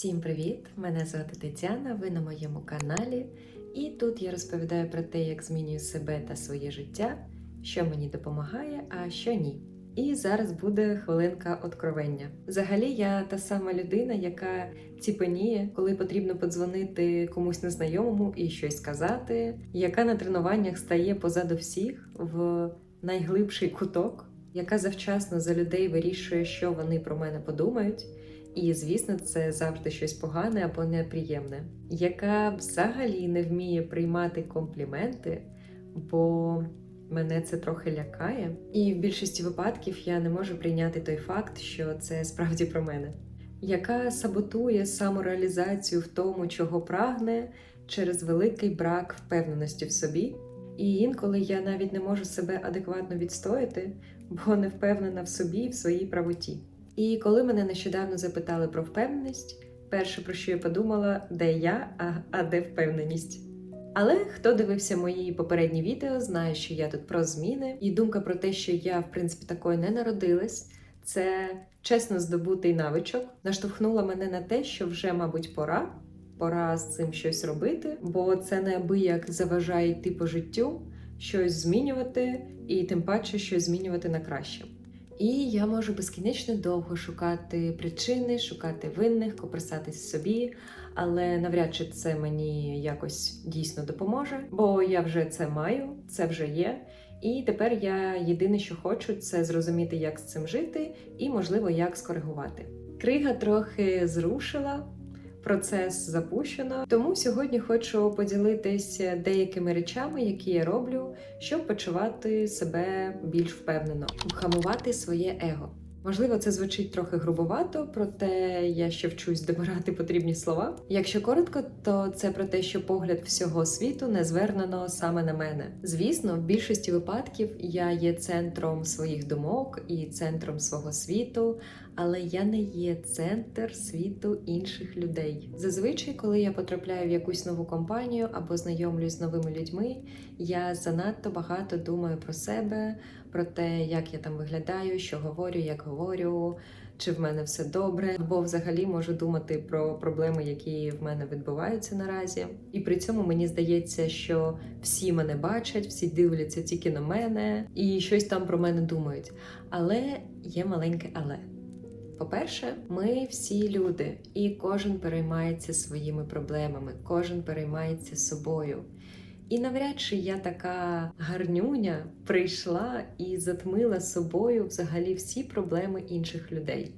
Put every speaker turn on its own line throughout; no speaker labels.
Всім привіт! Мене звати Тетяна, ви на моєму каналі, і тут я розповідаю про те, як змінюю себе та своє життя, що мені допомагає, а що ні. І зараз буде хвилинка откровення. Взагалі, я та сама людина, яка ціпеніє, коли потрібно подзвонити комусь незнайомому і щось сказати, яка на тренуваннях стає позаду всіх в найглибший куток, яка завчасно за людей вирішує, що вони про мене подумають. І, звісно, це завжди щось погане або неприємне, яка взагалі не вміє приймати компліменти, бо мене це трохи лякає. І в більшості випадків я не можу прийняти той факт, що це справді про мене, яка саботує самореалізацію в тому, чого прагне, через великий брак впевненості в собі. І інколи я навіть не можу себе адекватно відстояти, бо не впевнена в собі і в своїй правоті. І коли мене нещодавно запитали про впевненість, перше про що я подумала, де я, а, а де впевненість. Але хто дивився мої попередні відео, знає, що я тут про зміни, і думка про те, що я, в принципі, такою не народилась, це чесно здобутий навичок, наштовхнула мене на те, що вже, мабуть, пора. Пора з цим щось робити, бо це неабияк заважає йти по життю, щось змінювати, і тим паче щось змінювати на краще. І я можу безкінечно довго шукати причини, шукати винних, копирсатись собі, але навряд чи це мені якось дійсно допоможе, бо я вже це маю, це вже є. І тепер я єдине, що хочу, це зрозуміти, як з цим жити, і, можливо, як скоригувати. Крига трохи зрушила. Процес запущено, тому сьогодні хочу поділитися деякими речами, які я роблю, щоб почувати себе більш впевнено, вхамувати своє его. Можливо, це звучить трохи грубовато, проте я ще вчусь добирати потрібні слова. Якщо коротко, то це про те, що погляд всього світу не звернено саме на мене. Звісно, в більшості випадків я є центром своїх думок і центром свого світу, але я не є центр світу інших людей. Зазвичай, коли я потрапляю в якусь нову компанію або знайомлюсь з новими людьми, я занадто багато думаю про себе, про те, як я там виглядаю, що говорю, як говорю, чи в мене все добре, або взагалі можу думати про проблеми, які в мене відбуваються наразі. І при цьому мені здається, що всі мене бачать, всі дивляться тільки на мене і щось там про мене думають. Але є маленьке але. По-перше, ми всі люди, і кожен переймається своїми проблемами, кожен переймається собою. І навряд чи я така гарнюня прийшла і затмила собою взагалі всі проблеми інших людей.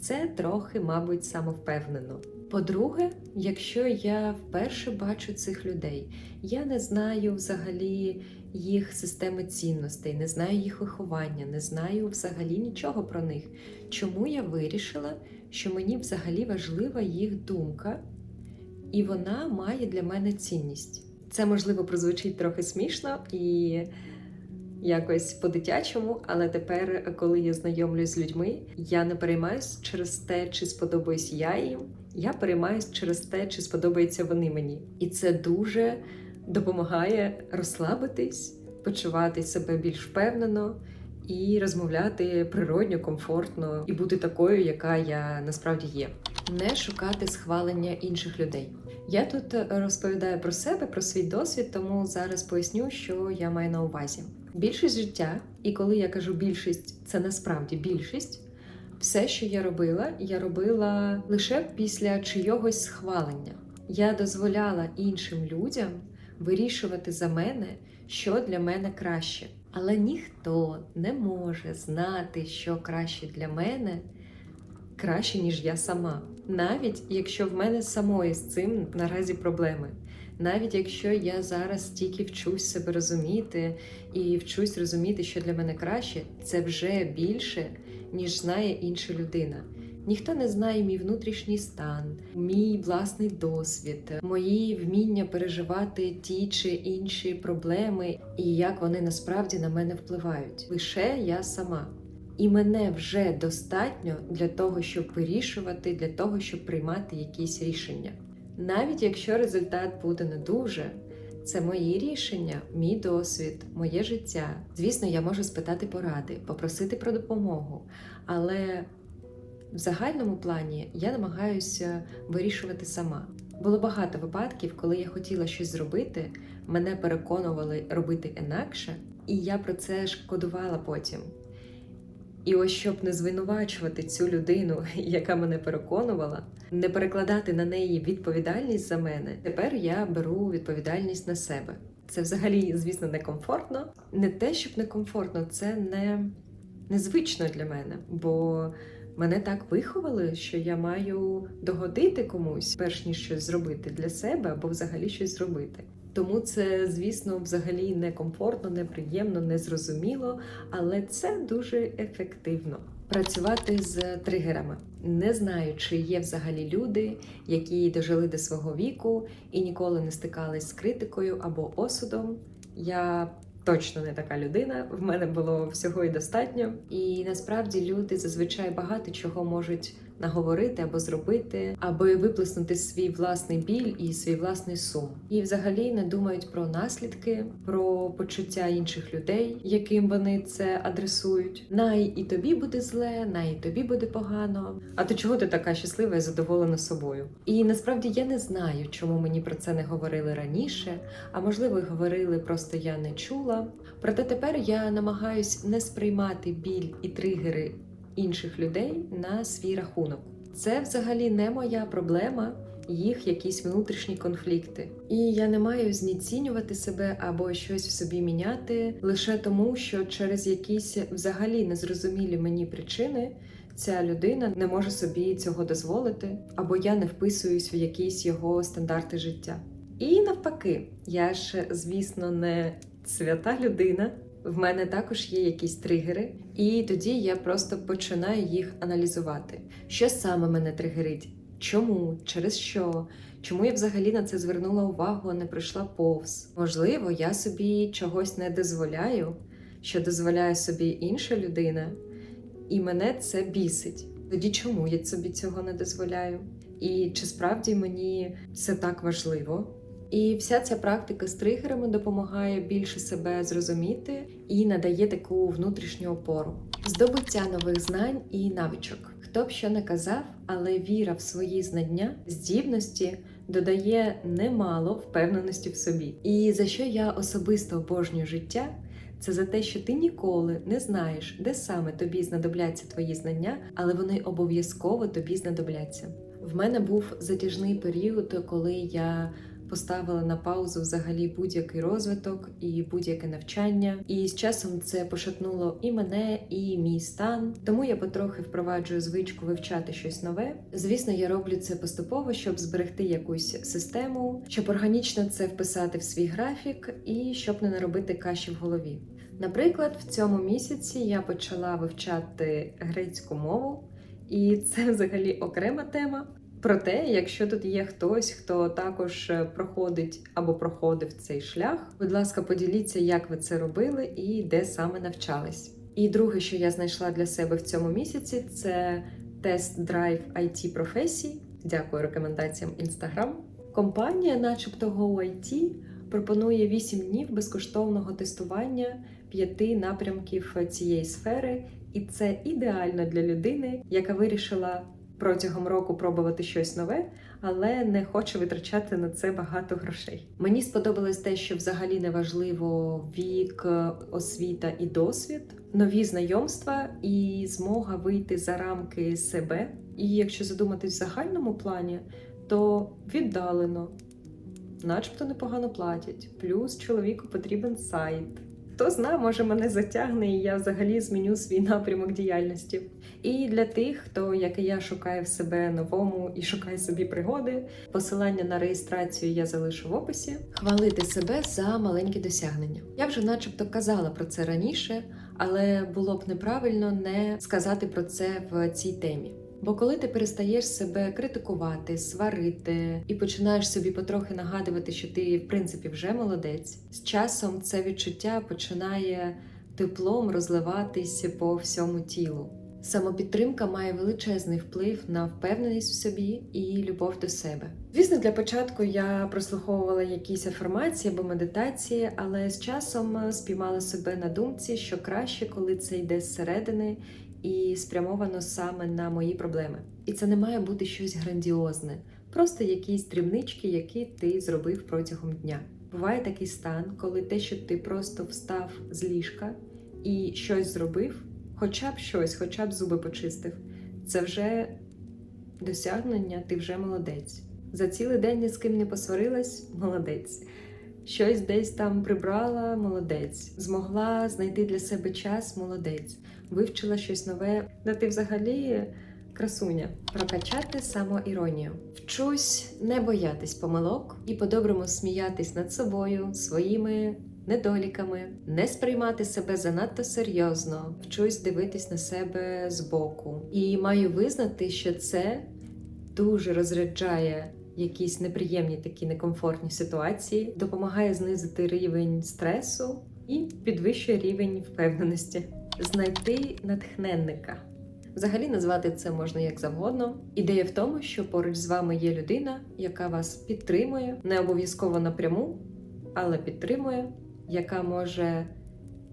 Це трохи, мабуть, самовпевнено. По-друге, якщо я вперше бачу цих людей, я не знаю взагалі їх системи цінностей, не знаю їх виховання, не знаю взагалі нічого про них. Чому я вирішила, що мені взагалі важлива їх думка, і вона має для мене цінність. Це можливо прозвучить трохи смішно і якось по-дитячому, але тепер, коли я знайомлюсь з людьми, я не переймаюсь через те, чи сподобаюсь я їм. Я переймаюсь через те, чи сподобаються вони мені. І це дуже допомагає розслабитись, почувати себе більш впевнено і розмовляти природньо, комфортно і бути такою, яка я насправді є. Не шукати схвалення інших людей. Я тут розповідаю про себе, про свій досвід, тому зараз поясню, що я маю на увазі. Більшість життя, і коли я кажу більшість, це насправді більшість. Все, що я робила, я робила лише після чийогось схвалення. Я дозволяла іншим людям вирішувати за мене, що для мене краще. Але ніхто не може знати, що краще для мене краще, ніж я сама. Навіть якщо в мене самої з цим наразі проблеми. Навіть якщо я зараз тільки вчусь себе розуміти і вчусь розуміти, що для мене краще, це вже більше, ніж знає інша людина. Ніхто не знає мій внутрішній стан, мій власний досвід, мої вміння переживати ті чи інші проблеми і як вони насправді на мене впливають. Лише я сама. І мене вже достатньо для того, щоб вирішувати, для того, щоб приймати якісь рішення. Навіть якщо результат буде не дуже, це мої рішення, мій досвід, моє життя. Звісно, я можу спитати поради, попросити про допомогу, але В загальному плані я намагаюся вирішувати сама. Було багато випадків, коли я хотіла щось зробити, мене переконували робити інакше, і я про це шкодувала потім. І ось щоб не звинувачувати цю людину, яка мене переконувала, не перекладати на неї відповідальність за мене, тепер я беру відповідальність на себе. Це взагалі, звісно, некомфортно. Не те, щоб некомфортно, це не незвично для мене, бо мене так виховали, що я маю догодити комусь, перш ніж щось зробити для себе або взагалі щось зробити. Тому це, звісно, взагалі некомфортно, неприємно, незрозуміло, але це дуже ефективно. Працювати з тригерами. Не знаю, чи є взагалі люди, які дожили до свого віку і ніколи не стикались з критикою або осудом. Я точно не така людина. В мене було всього і достатньо. І насправді люди зазвичай багато чого можуть наговорити або зробити, аби виплеснути свій власний біль і свій власний сум. І взагалі не думають про наслідки, про почуття інших людей, яким вони це адресують. Най і тобі буде зле, най і тобі буде погано. А то чого ти така щаслива і задоволена собою? І насправді я не знаю, чому мені про це не говорили раніше, а можливо, говорили, просто я не чула. Проте тепер я намагаюсь не сприймати біль і тригери інших людей на свій рахунок. Це взагалі не моя проблема, їх якісь внутрішні конфлікти. І я не маю знецінювати себе або щось в собі міняти лише тому, що через якісь взагалі незрозумілі мені причини. Ця людина не може собі цього дозволити, або я не вписуюсь в якісь його стандарти життя. І навпаки, я ж, звісно, не свята людина, в мене також є якісь тригери, і тоді я просто починаю їх аналізувати. Що саме мене тригерить? Чому? Через що? Чому я взагалі на це звернула увагу, а не прийшла повз? Можливо, я собі чогось не дозволяю, що дозволяє собі інша людина, і мене це бісить. Тоді чому я собі цього не дозволяю? І чи справді мені це так важливо? І вся ця практика з тригерами допомагає більше себе зрозуміти і надає таку внутрішню опору, здобуття нових знань і навичок. Хто б що не казав, але віра в свої знання, здібності додає немало впевненості в собі. І за що я особисто обожнюю життя, це за те, що ти ніколи не знаєш, де саме тобі знадобляться твої знання, але вони обов'язково тобі знадобляться. В мене був затяжний період, коли я поставила на паузу взагалі будь-який розвиток і будь-яке навчання. І з часом це пошатнуло і мене, і мій стан. Тому я потрохи впроваджую звичку вивчати щось нове. Звісно, я роблю це поступово, щоб зберегти якусь систему, щоб органічно це вписати в свій графік і щоб не наробити каші в голові. Наприклад, в цьому місяці я почала вивчати грецьку мову, і це взагалі окрема тема. Проте, якщо тут є хтось, хто також е, проходить або проходив цей шлях, будь ласка, поділіться, як ви це робили і де саме навчались. І друге, що я знайшла для себе в цьому місяці, це тест-драйв it професій. Дякую рекомендаціям Instagram. Компанія, начебто GoIT, пропонує 8 днів безкоштовного тестування п'яти напрямків цієї сфери, і це ідеально для людини, яка вирішила протягом року пробувати щось нове, але не хоче витрачати на це багато грошей. Мені сподобалось те, що взагалі не важливо вік, освіта і досвід, нові знайомства і змога вийти за рамки себе. І якщо задуматись в загальному плані, то віддалено, начебто непогано платять. Плюс чоловіку потрібен сайт. Хто знає, може мене затягне, і я взагалі зміню свій напрямок діяльності. І для тих, хто, як і я, шукає в себе новому і шукає собі пригоди, посилання на реєстрацію я залишу в описі. Хвалити себе за маленькі досягнення. Я вже, начебто, казала про це раніше, але було б неправильно не сказати про це в цій темі. Бо коли ти перестаєш себе критикувати, сварити і починаєш собі потрохи нагадувати, що ти в принципі вже молодець, з часом це відчуття починає теплом розливатись по всьому тілу. Самопідтримка має величезний вплив на впевненість в собі і любов до себе. Звісно, для початку я прослуховувала якісь афірмації або медитації, але з часом спіймала себе на думці, що краще, коли це йде зсередини і спрямовано саме на мої проблеми. І це не має бути щось грандіозне, просто якісь дрібнички, які ти зробив протягом дня. Буває такий стан, коли те, що ти просто встав з ліжка і щось зробив, хоча б щось, хоча б зуби почистив, це вже досягнення, ти вже молодець. За цілий день ні з ким не посварилась молодець. Щось десь там прибрала молодець, змогла знайти для себе час молодець, вивчила щось нове. Да ти взагалі красуня. Прокачати самоіронію. Вчусь не боятись помилок і по-доброму сміятись над собою, своїми недоліками, не сприймати себе занадто серйозно, вчусь дивитись на себе збоку. І маю визнати, що це дуже розряджає якісь неприємні такі некомфортні ситуації, допомагає знизити рівень стресу і підвищує рівень впевненості, знайти натхненника. Взагалі назвати це можна як завгодно. Ідея в тому, що поруч з вами є людина, яка вас підтримує, не обов'язково напряму, але підтримує, яка може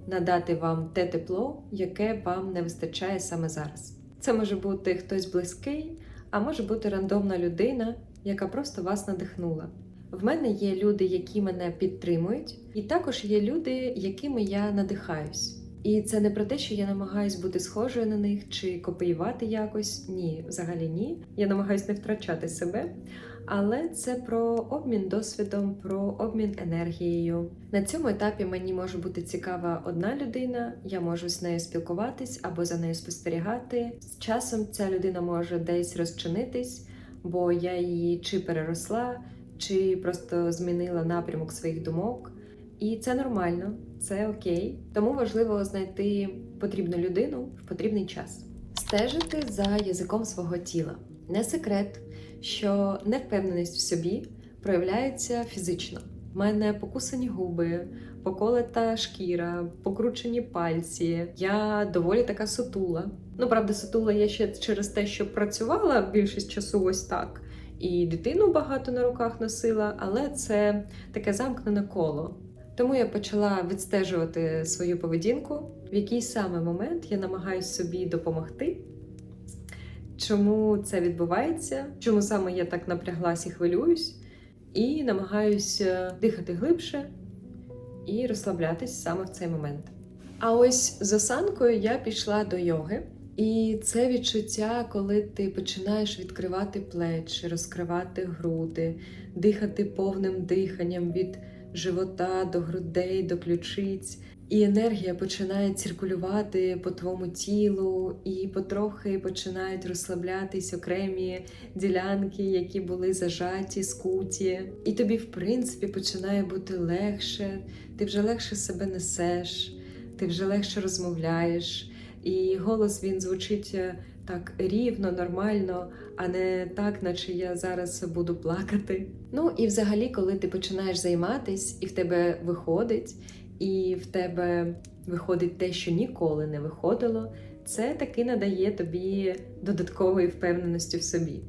надати вам те тепло, яке вам не вистачає саме зараз. Це може бути хтось близький, а може бути рандомна людина, яка просто вас надихнула. В мене є люди, які мене підтримують, і також є люди, якими я надихаюсь. І це не про те, що я намагаюсь бути схожою на них чи копіювати якось. Ні, взагалі ні. Я намагаюсь не втрачати себе. Але це про обмін досвідом, про обмін енергією. На цьому етапі мені може бути цікава одна людина, я можу з нею спілкуватись або за нею спостерігати. З часом ця людина може десь розчинитись, бо я її чи переросла, чи просто змінила напрямок своїх думок. І це нормально, це окей. Тому важливо знайти потрібну людину в потрібний час. Стежити за язиком свого тіла. Не секрет, що невпевненість в собі проявляється фізично. У мене покусані губи, поколета шкіра, покручені пальці. Я доволі така сутула. Ну, правда, сутула я ще через те, що працювала більшість часу ось так. І дитину багато на руках носила, але це таке замкнене коло. Тому я почала відстежувати свою поведінку, в який саме момент я намагаюся собі допомогти. Чому це відбувається? Чому саме я так напряглась і хвилююсь, і намагаюся дихати глибше і розслаблятись саме в цей момент. А ось з осанкою я пішла до йоги, і це відчуття, коли ти починаєш відкривати плечі, розкривати груди, дихати повним диханням від живота до грудей, до ключиць. І енергія починає циркулювати по твоєму тілу, і потрохи починають розслаблятись окремі ділянки, які були зажаті, скуті. І тобі, в принципі, починає бути легше, ти вже легше себе несеш, ти вже легше розмовляєш, і голос він звучить е, так рівно, нормально, а не так, наче я зараз буду плакати. Ну і взагалі, коли ти починаєш займатись, і в тебе виходить і в тебе виходить те, що ніколи не виходило, це таки надає тобі додаткової впевненості в собі.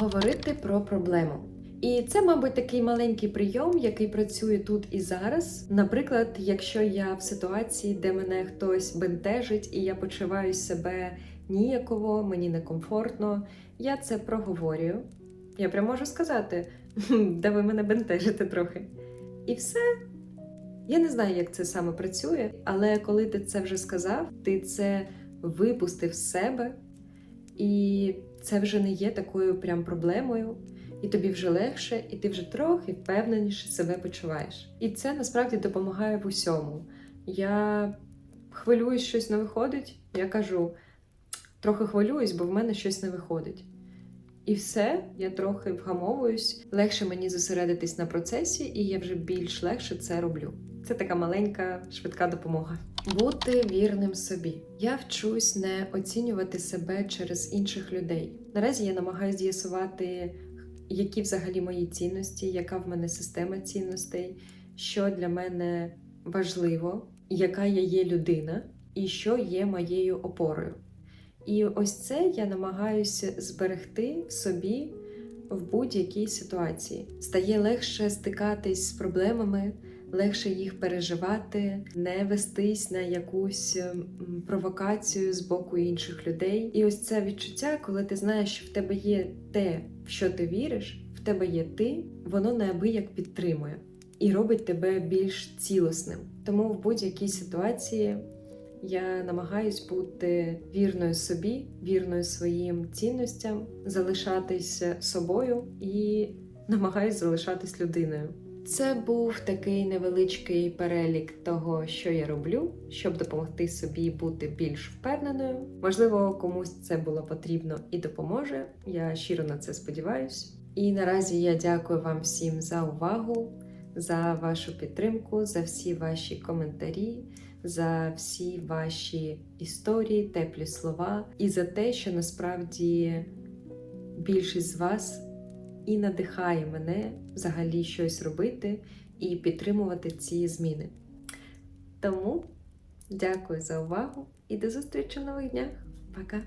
Говорити про проблему. І це, мабуть, такий маленький прийом, який працює тут і зараз. Наприклад, якщо я в ситуації, де мене хтось бентежить, і я почуваю себе ніяково, мені некомфортно, я це проговорюю. Я прямо можу сказати, де ви мене бентежите трохи. І все, я не знаю, як це саме працює, але коли ти це вже сказав, ти це випустив з себе, і це вже не є такою прям проблемою, і тобі вже легше, і ти вже трохи впевненіше себе почуваєш. І це насправді допомагає в усьому. Я хвилююсь, щось не виходить. Я кажу, трохи хвилююсь, бо в мене щось не виходить. І все, я трохи вгамовуюсь, легше мені зосередитись на процесі, і я вже більш легше це роблю. Це така маленька швидка допомога. Бути вірним собі. Я вчусь не оцінювати себе через інших людей. Наразі я намагаюся з'ясувати, які взагалі мої цінності, яка в мене система цінностей, що для мене важливо, яка я є людина, і що є моєю опорою. І ось це я намагаюся зберегти собі в будь-якій ситуації. Стає легше стикатись з проблемами, легше їх переживати, не вестись на якусь ем, провокацію з боку інших людей. І ось це відчуття, коли ти знаєш, що в тебе є те, в що ти віриш, в тебе є ти, воно неабияк підтримує і робить тебе більш цілісним. Тому в будь-якій ситуації я намагаюсь бути вірною собі, вірною своїм цінностям, залишатись собою і намагаюсь залишатись людиною. Це був такий невеличкий перелік того, що я роблю, щоб допомогти собі бути більш впевненою. Можливо, комусь це було потрібно і допоможе. Я щиро на це сподіваюсь. І наразі я дякую вам всім за увагу, за вашу підтримку, за всі ваші коментарі, за всі ваші історії, теплі слова і за те, що насправді більшість з вас і надихає мене взагалі щось робити і підтримувати ці зміни. Тому дякую за увагу і до зустрічі в нових днях. Пока!